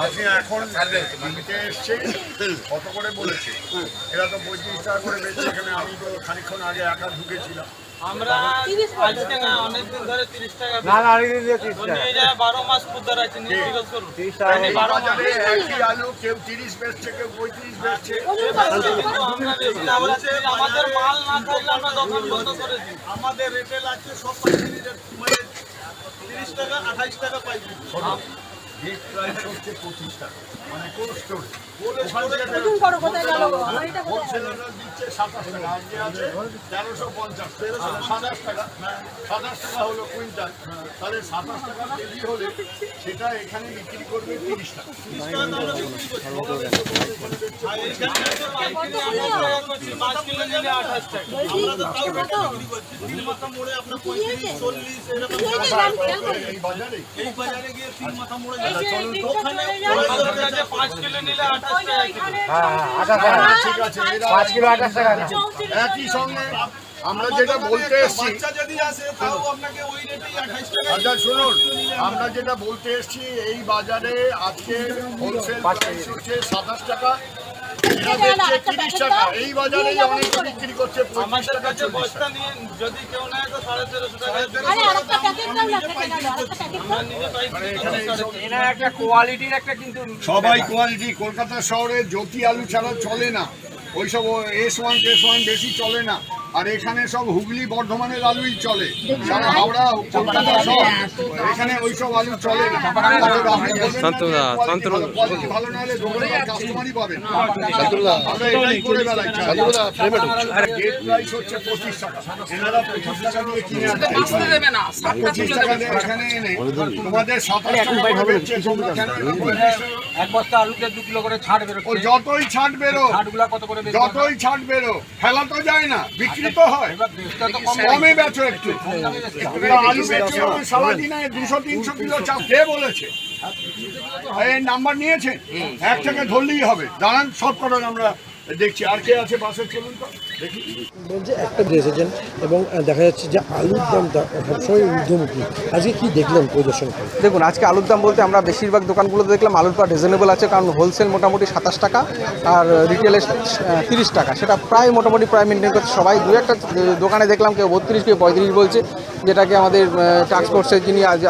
আপনি এখন এসছে কত করে বলেছে? এরা তো পঁয়ত্রিশ টাকা করে বেচছে এখানে আমি তো খানিকক্ষণ আগে একা ঢুকেছিলাম। আমরা অনেকদিন ধরে তিরিশ টাকা বারো মাস আছে একই আলু কেউ তিরিশ বেচছে কেউ পঁয়ত্রিশ বেচছে। আমাদের মাল না থাকলে আমরা দোকান বন্ধ করে আমাদের রেটেল আছে সব তিরিশ টাকা আঠাইশ টাকা পাইকারি প্রাইস হচ্ছে পঁচিশ টাকা মানে কোল্ড দিচ্ছে সাতাশ টাকা আজকে আছে তেরোশো পঞ্চাশ তেরোশো সাতাশ টাকা সাতাশ টাকা হলো কুইন্টাল তাহলে সাতাশ টাকা কেজি হলে সেটা এখানে বিক্রি করবে তিরিশ টাকা এই বাজারে এই বাজারে গিয়ে তিন মাথা মোড়ে পাঁচ কিলো আঠাশ টাকা হ্যাঁ হ্যাঁ একই সঙ্গে আমরা যেটা বলতে এসছি বাচ্চা যদি আসে তাও আপনাকে ওই রেটেই আঠাইশ টাকা আচ্ছা শুনুন। আমরা যেটা বলতে এসছি এই বাজারে আজকে হোলসেল প্রাইস হচ্ছে সাতাশ টাকা। তিরিশ টাকা। এই বাজারেই অনেকে বিক্রি করছে পঁচিশ আমাদের টাকা কাছে বস্তা নিয়ে যদি কেউ নেয় তো সাড়ে তেরোশো টাকা। সবাই কোয়ালিটি কলকাতা শহরে জ্যোতি আলু ছাড়া চলে না। ওইসব এস ওয়ান টেস ওয়ান বেশি চলে না। আর এখানে সব হুগলি বর্ধমানের আলুই চলে। সারা হাওড়া কলকাতা সব। এখানে ওইসব আলু চলে। বলবেন না ভালো, হলে কাস্টমারই পাবেন না। আমরা এটাই করে বেড়াচ্ছি আর গেট প্রাইস হচ্ছে পঁচিশ টাকা। এনারা পঁচিশ টাকা দিয়ে কিনে আনছে পঁচিশ টাকা দিয়ে এখানে এনে তোমাদের সাতাশ টাকা করে বেচছে, তোমরা কেন এরকম বেচছো? এক বস্তা আলুতে দু কিলো করে ছাড় বেরোচ্ছে। যতই ছাট বেরো ছাড়গুলা কত করে যতই ছাট বেরো ফেলা তো যায় না। বিক্রি তো হয়। বেচো একটু। এবার আলু বেচে সারাদিনে দুশো তিনশো কিলো চাপ কে বলেছে? এই নাম্বার নিয়েছে এক থেকে ধরলেই হবে। দাঁড়ান সব কটা আমরা দেখছি আর কে আছে বাসে? চলুন তো দেখি। বলছে একটা এজেন্ট এবং দেখা যাচ্ছে যে আলুর দামটা সবসময় ঊর্ধ্বমুখী। আজকে কি দেখলেন পরিদর্শন দেখুন আজকে আলুর দাম বলতে আমরা বেশিরভাগ দোকানগুলোতে দেখলাম আলুর পাট রিজনেবল আছে কারণ হোলসেল মোটামুটি সাতাশ টাকা আর রিটেলে তিরিশ টাকা। সেটা প্রায় মোটামুটি প্রায় মেনটেন করছে সবাই। দু একটা দোকানে দেখলাম কেউ বত্রিশ কেউ পঁয়ত্রিশ বলছে যেটাকে আমাদের টাস্ক ফোর্সের যিনি আজ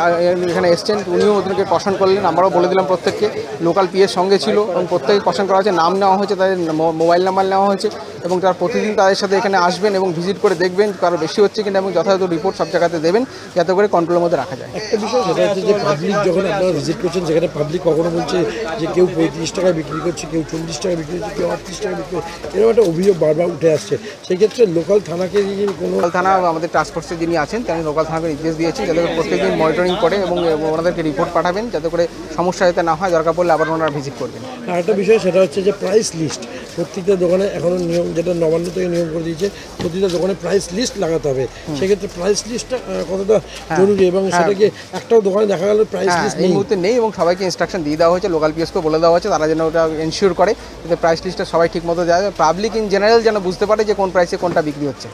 এখানে এসছেন উনিও ওদেরকে কষণ করলেন। আমরাও বলে দিলাম প্রত্যেককে। লোকাল পিএর সঙ্গে ছিল এবং প্রত্যেকে কষণ করা হয়েছে। নাম নেওয়া হয়েছে তাদের মো- মোবাইল নাম্বার নেওয়া হয়েছে এবং তারা প্রতিদিন তাদের সাথে এখানে আসবেন এবং ভিজিট করে দেখবেন কারও বেশি হচ্ছে কিনা এবং যথাযথ রিপোর্ট সব জায়গাতে দেবেন যাতে করে কন্ট্রোলের মধ্যে রাখা যায়। একটা বিষয় সেটা হচ্ছে যে পাবলিক যখন আপনারা ভিজিট করছেন সেখানে পাবলিক কখনো বলছে যে কেউ পঁয়ত্রিশ টাকায় বিক্রি করছে কেউ চল্লিশ টাকা বিক্রি করছে কেউ আটত্রিশ টাকা বিক্রি করছে এরকম একটা অভিযোগ বারবার উঠে আসছে। সেই ক্ষেত্রে লোকাল থানাকে যদি কোনো লোকাল থানা আমাদের টাস্ক ফোর্সে যিনি আছেন তিনি লোকাল থানাকে নির্দেশ দিয়েছেন যাতে করে প্রত্যেকদিন মনিটরিং করে এবং ওনাদেরকে রিপোর্ট পাঠাবেন যাতে করে সমস্যা যাতে না হয় দরকার পড়লে আবার ওনারা ভিজিট করবেন। আর একটা বিষয় সেটা হচ্ছে যে প্রাইস লিস্ট প্রত্যেকটা দোকানে এখনও নিয়ম যেটা নবান্ন থেকে নিয়ম করে দিয়েছে প্রতিটা দোকানে প্রাইস লিস্ট লাগাতে হবে। সেক্ষেত্রে প্রাইস লিস্টটা কতটা জরুরি এবং সেটাকে একটাও দোকানে দেখা গেল প্রাইস হ্যাঁ লিস্ট এই মুহূর্তে নেই এবং সবাইকে ইনস্ট্রাকশন দিয়ে দেওয়া হয়েছে লোকাল পিএসকে বলে দেওয়া হয়েছে তারা যেন ওটা এনশিওর করে যাতে প্রাইস লিস্টটা সবাই ঠিক মতো যায়। পাবলিক ইন জেনারেল যেন বুঝতে পারে যে কোন প্রাইসে কোনটা বিক্রি হচ্ছে।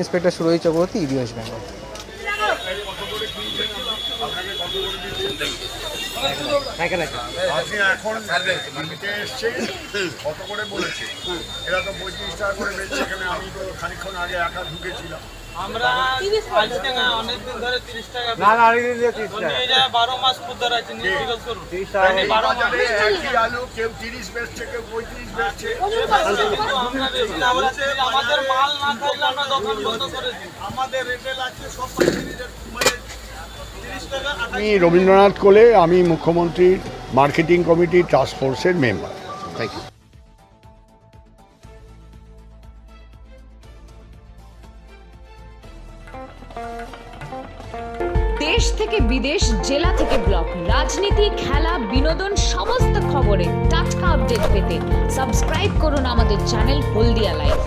Inspector Suraj Chakraborty ED West Bengal আপনি এখন নিতে এসছে কত করে বলেছে? এরা তো পঁয়ত্রিশ টাকা করে বেচছে এখানে আমি তো খানিকক্ষণ আগে একা ঢুকেছিলাম। আমরা আজকে না অনেকদিন ধরে তিরিশ টাকা না না আগে দিয়ে তিরিশ টাকা। বারো মাস খুদার আছে করুন। একই আলু কেউ তিরিশ বেচছে কেউ পঁয়ত্রিশ বেচছে। আমাদের মাল না থাকলে আমরা দোকান বন্ধ করে দিই। আমাদের রেটেল আছে সব পাইকারি রেট তিরিশ টাকা আমি রবীন্দ্রনাথ কোলে আমি মুখ্যমন্ত্রীর মার্কেটিং কমিটি টাস্ক ফোর্সের মেম্বার থ্যাংক ইউ দেশ থেকে বিদেশ জেলা থেকে ব্লক রাজনীতি খেলা বিনোদন সমস্ত খবরে টাটকা আপডেট পেতে সাবস্ক্রাইব করুন আমাদের চ্যানেল হলদিয়া লাইভ